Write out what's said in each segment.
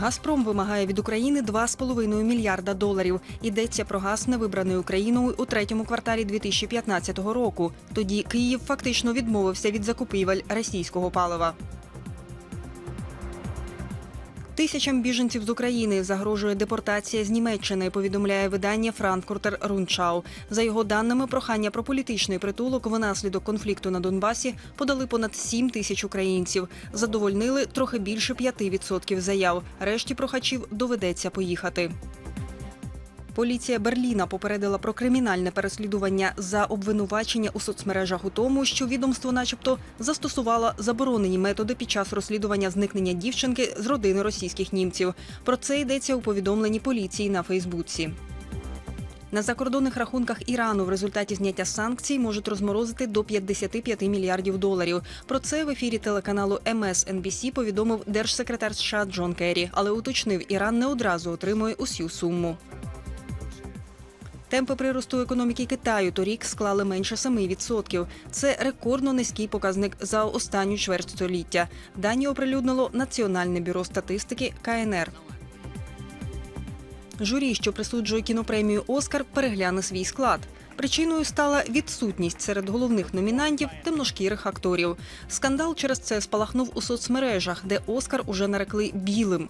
Газпром вимагає від України 2,5 мільярда доларів. Йдеться про газ, не вибраний Україною у третьому кварталі 2015 року. Тоді Київ фактично відмовився від закупівель російського палива. Тисячам біженців з України загрожує депортація з Німеччини. Повідомляє видання Франкфуртер Рунчау. За його даними, прохання про політичний притулок внаслідок конфлікту на Донбасі подали понад 7 тисяч українців. Задовольнили трохи більше 5% заяв. Решті прохачів доведеться поїхати. Поліція Берліна попередила про кримінальне переслідування за обвинувачення у соцмережах у тому, що відомство, начебто, застосувало заборонені методи під час розслідування зникнення дівчинки з родини російських німців. Про це йдеться у повідомленні поліції на Фейсбуці. На закордонних рахунках Ірану в результаті зняття санкцій можуть розморозити до 55 мільярдів доларів. Про це в ефірі телеканалу MSNBC повідомив держсекретар США Джон Керрі, але уточнив, Іран не одразу отримує усю суму. Темпи приросту економіки Китаю торік склали менше 7%. Це рекордно низький показник за останню чверть століття. Дані оприлюднило Національне бюро статистики КНР. Журі, що присуджує кінопремію Оскар, перегляне свій склад. Причиною стала відсутність серед головних номінантів темношкірих акторів. Скандал через це спалахнув у соцмережах, де Оскар уже нарекли білим.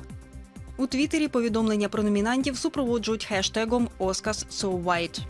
У Твіттері повідомлення про номінантів супроводжують хештегом «Oscars so white».